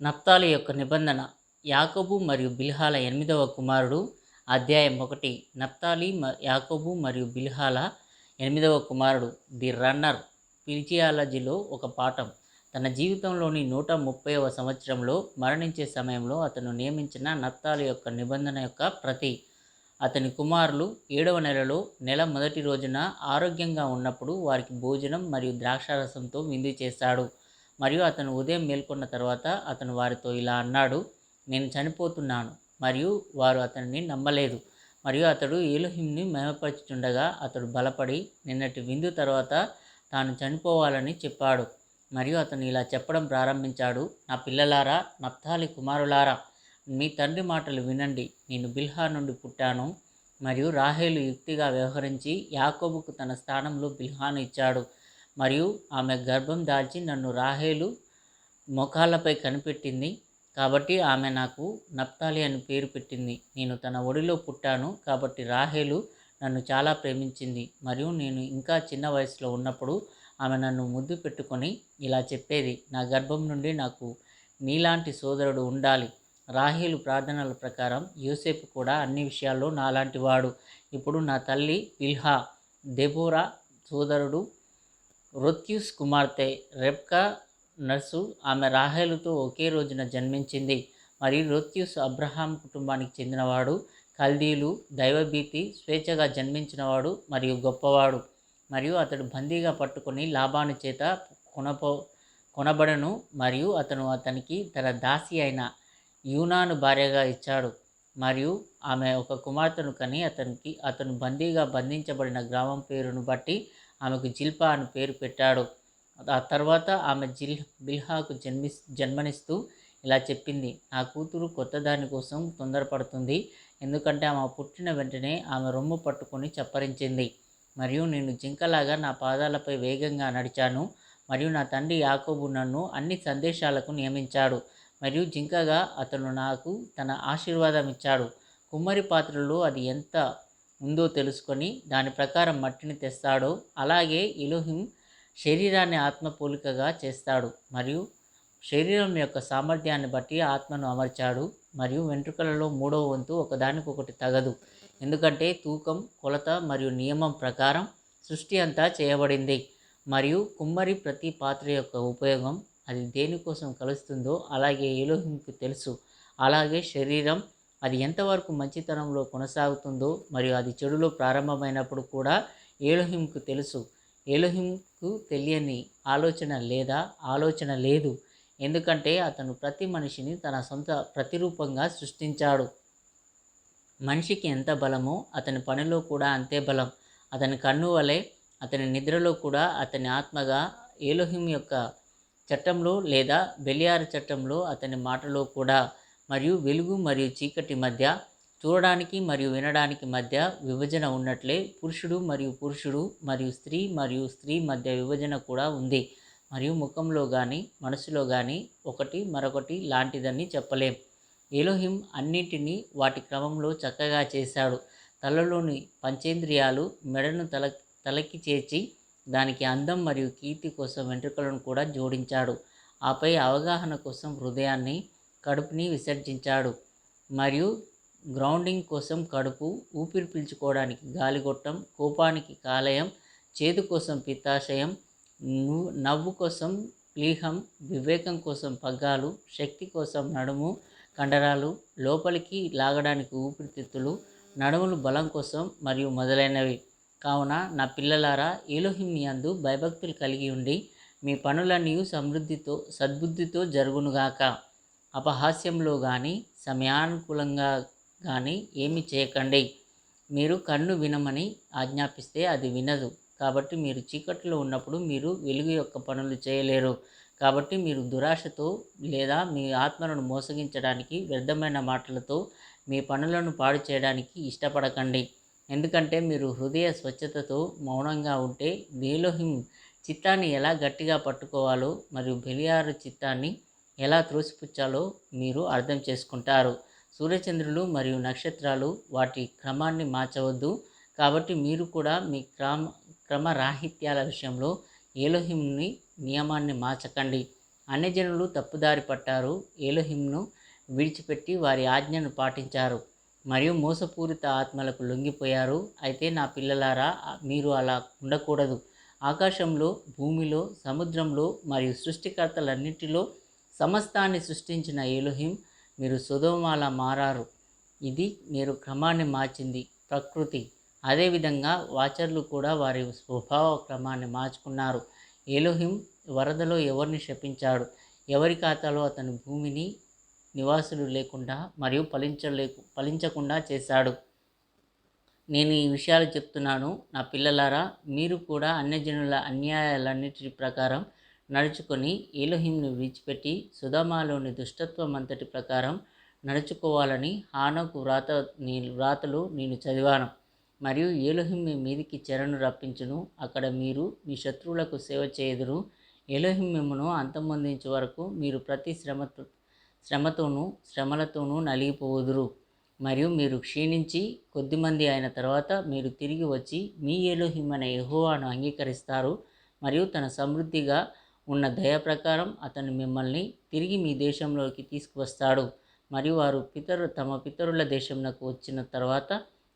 నప్తాలి యొక్క నిబంధన యాకోబు మరియు బిల్హాల ఎనిమిదవ కుమారుడు అధ్యాయం ఒకటి. నప్తాలి యాకబు యాకోబు మరియు బిల్హాల ఎనిమిదవ కుమారుడు ది రన్నర్. ఫిజియాలజీలో ఒక పాఠం. తన జీవితంలోని నూట ముప్పైవ సంవత్సరంలో మరణించే సమయంలో అతను నియమించిన నత్తాలి యొక్క నిబంధన యొక్క ప్రతి అతని కుమారులు ఏడవ నెలలో నెల మొదటి రోజున ఆరోగ్యంగా ఉన్నప్పుడు వారికి భోజనం మరియు ద్రాక్షారసంతో విందు చేశాడు మరియు అతను ఉదయం మేల్కొన్న తర్వాత అతను వారితో ఇలా అన్నాడు నేను చనిపోతున్నాను మరియు వారు అతనిని నమ్మలేదు. మరియు అతడు ఏలుహింని మహిమపరచుచుండగా అతడు బలపడి నిన్నటి విందు తర్వాత తాను చనిపోవాలని చెప్పాడు. మరియు అతను ఇలా చెప్పడం ప్రారంభించాడు నా పిల్లలారా నప్తాలి కుమారులారా మీ తండ్రి మాటలు వినండి. నేను బిల్హా నుండి పుట్టాను మరియు రాహేలు యుక్తిగా వ్యవహరించి యాకోబుకు తన స్థానంలో బిల్హాను ఇచ్చాడు. మరియు ఆమె గర్భం దాల్చి నన్ను రాహేలు మొఖాలపై కనిపెట్టింది. కాబట్టి ఆమె నాకు నప్తాలి అని పేరు పెట్టింది. నేను తన ఒడిలో పుట్టాను. కాబట్టి రాహేలు నన్ను చాలా ప్రేమించింది. మరియు నేను ఇంకా చిన్న వయసులో ఉన్నప్పుడు ఆమె నన్ను ముద్దు పెట్టుకొని ఇలా చెప్పేది నా గర్భం నుండి నాకు నీలాంటి సోదరుడు ఉండాలి. రాహేలు ప్రార్థనల ప్రకారం యూసేఫ్ కూడా అన్ని విషయాల్లో నాలాంటి వాడు. ఇప్పుడు నా తల్లి పిల్హా దెబోరా సోదరుడు రొత్యుస్ కుమార్తె రెబ్కా నర్సు ఆమె రాహేలుతో ఒకే రోజున జన్మించింది. మరియు రొత్యుస్ అబ్రహాం కుటుంబానికి చెందినవాడు కల్దీలు దైవభీతి స్వేచ్ఛగా జన్మించినవాడు మరియు గొప్పవాడు. మరియు అతడు బందీగా పట్టుకొని లాభాను చేత కొనపో కొనబడను మరియు అతను అతనికి తన దాసి అయిన యూనాను భార్యగా ఇచ్చాడు. మరియు ఆమె ఒక కుమార్తెను కని అతనికి అతను బందీగా బంధించబడిన గ్రామం పేరును బట్టి ఆమెకు జిల్పా అని పేరు పెట్టాడు. ఆ తర్వాత ఆమె జిల్ బిల్హాకు జన్మి జన్మనిస్తూ ఇలా చెప్పింది. నా కూతురు కొత్త దాని కోసం తొందరపడుతుంది. ఎందుకంటే ఆమె పుట్టిన వెంటనే ఆమె రొమ్ము పట్టుకొని చప్పరించింది. మరియు నేను జింకలాగా నా పాదాలపై వేగంగా నడిచాను. మరియు నా తండ్రి యాకోబు నన్ను అన్ని సందేశాలకు నియమించాడు. మరియు జింకగా అతను నాకు తన ఆశీర్వాదం ఇచ్చాడు. కుమ్మరి పాత్రలో అది ఎంత ఉందో తెలుసుకొని దాని ప్రకారం మట్టిని తెస్తాడో. అలాగే ఇలోహిం శరీరాన్ని ఆత్మ పోలికగా చేస్తాడు మరియు శరీరం యొక్క సామర్థ్యాన్ని బట్టి ఆత్మను అమర్చాడు మరియు వెంట్రుకలలో మూడవ వంతు ఒకదానికొకటి తగదు. ఎందుకంటే తూకం కొలత మరియు నియమం ప్రకారం సృష్టి అంతా చేయబడింది మరియు కుమ్మరి ప్రతి పాత్ర యొక్క ఉపయోగం అది దేనికోసం కలుస్తుందో అలాగే ఏలోహింకి తెలుసు. అలాగే శరీరం అది ఎంతవరకు మంచితనంలో కొనసాగుతుందో మరియు అది చెడులో ప్రారంభమైనప్పుడు కూడా ఏలోహింకు తెలుసు. ఏలోహింకు తెలియని ఆలోచన లేదా ఆలోచన లేదు. ఎందుకంటే అతను ప్రతి మనిషిని తన సొంత ప్రతిరూపంగా సృష్టించాడు. మనిషికి ఎంత బలమో అతని పనిలో కూడా అంతే బలం. అతని కన్ను వలె అతని నిద్రలో కూడా అతని ఆత్మగా ఏలోహిం యొక్క చట్టంలో లేదా బెలియార చట్టంలో అతని మాటలో కూడా మరియు వెలుగు మరియు చీకటి మధ్య చూడడానికి మరియు వినడానికి మధ్య విభజన ఉన్నట్లే పురుషుడు మరియు పురుషుడు మరియు స్త్రీ మరియు స్త్రీ మధ్య విభజన కూడా ఉంది. మరియు ముఖంలో కానీ మనసులో కానీ ఒకటి మరొకటి లాంటిదని చెప్పలేం. ఎలోహిం అన్నింటినీ వాటి క్రమంలో చక్కగా చేశాడు. తలలోని పంచేంద్రియాలు మెడను తల తలకి చేర్చి దానికి అందం మరియు కీర్తి కోసం వెంట్రుకలను కూడా జోడించాడు. ఆపై అవగాహన కోసం హృదయాన్ని కడుపుని విసర్జించాడు. మరియు గ్రౌండింగ్ కోసం కడుపు ఊపిరి పీల్చుకోవడానికి గాలిగొట్టం కోపానికి కాలయం చేదు కోసం పిత్తాశయం నవ్వు కోసం ప్లీహం వివేకం కోసం పగ్గాలు శక్తి కోసం నడుము కండరాలు లోపలికి లాగడానికి ఊపిరితిత్తులు నడుములు బలం కోసం మరియు మొదలైనవి. కావున నా పిల్లలారా ఏలోహిం యందు భయభక్తులు కలిగి ఉండి మీ పనులన్నీ సమృద్ధితో సద్బుద్ధితో జరుగునుగాక. అపహాస్యంలో కానీ సమయానుకూలంగా కానీ ఏమి చేయకండి. మీరు కన్ను వినమని ఆజ్ఞాపిస్తే అది వినదు. కాబట్టి మీరు చీకట్లో ఉన్నప్పుడు మీరు వెలుగు యొక్క పనులు చేయలేరు. కాబట్టి మీరు దురాశతో లేదా మీ ఆత్మలను మోసగించడానికి వ్యర్థమైన మాటలతో మీ పనులను పాడు చేయడానికి ఇష్టపడకండి. ఎందుకంటే మీరు హృదయ స్వచ్ఛతతో మౌనంగా ఉంటే వేలోహిం చిత్తాన్ని ఎలా గట్టిగా పట్టుకోవాలో మరియు బెలియారు చిత్తాన్ని ఎలా త్రోసిపుచ్చాలో మీరు అర్థం చేసుకుంటారు. సూర్యచంద్రులు మరియు నక్షత్రాలు వాటి క్రమాన్ని మార్చవద్దు. కాబట్టి మీరు కూడా మీ క్రమ క్రమరాహిత్యాల విషయంలో ఏలోహింని నియమాన్ని మార్చకండి. అన్యజనులు తప్పుదారి పట్టారు. ఏలోహింను విడిచిపెట్టి వారి ఆజ్ఞను పాటించారు. మరియు మోసపూరిత ఆత్మలకు లొంగిపోయారు. అయితే నా పిల్లలారా మీరు అలా ఉండకూడదు. ఆకాశంలో భూమిలో సముద్రంలో మరియు సృష్టికర్తలన్నింటిలో సమస్తాన్ని సృష్టించిన ఎలుహిం మీరు సుధోమాల మారారు. ఇది మీరు క్రమాన్ని మార్చింది. ప్రకృతి. అదేవిధంగా వాచర్లు కూడా వారి స్వభావ క్రమాన్ని మార్చుకున్నారు. ఏలోహిం వరదలో ఎవరిని శపించాడు? ఎవరి ఖాతాలో అతని భూమిని నివాసులు లేకుండా మరియు ఫలించలేకు ఫలించకుండా చేశాడు? నేను ఈ విషయాలు చెప్తున్నాను. నా పిల్లలారా మీరు కూడా అన్యజనుల అన్యాయాలన్నిటి ప్రకారం నడుచుకొని ఏలోహింను విడిచిపెట్టి సుధామాలోని దుష్టత్వం అంతటి ప్రకారం నడుచుకోవాలని హానోకు వ్రాత నీ వ్రాతలు నేను చదివాను. మరియు ఏలోహిం మీ మీదికి చెరను రప్పించును. అక్కడ మీరు మీ శత్రువులకు సేవ చేయుదురు. ఏలోహిం మిమ్మను అంతమొందించే వరకు మీరు ప్రతి శ్రమతో శ్రమతోనూ శ్రమలతోనూ నలిగిపోదురు మరియు మీరు క్షీణించి కొద్దిమంది అయిన తర్వాత మీరు తిరిగి వచ్చి మీ ఏలోహిం అనే యెహోవాను అంగీకరిస్తారు. మరియు తన సమృద్ధిగా ఉన్న దయ ప్రకారం అతను మిమ్మల్ని తిరిగి మీ దేశంలోకి తీసుకువస్తాడు. మరియు వారు పితరు తమ పితరుల దేశంలోకి వచ్చిన తర్వాత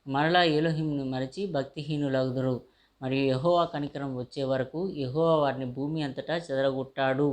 మరలా ఏలోహింను మరచి భక్తిహీనులగుదురు. మరియు యహోవా కనికరం వచ్చే వరకు యహోవా వారిని భూమి అంతటా చెదరగొట్టాడు.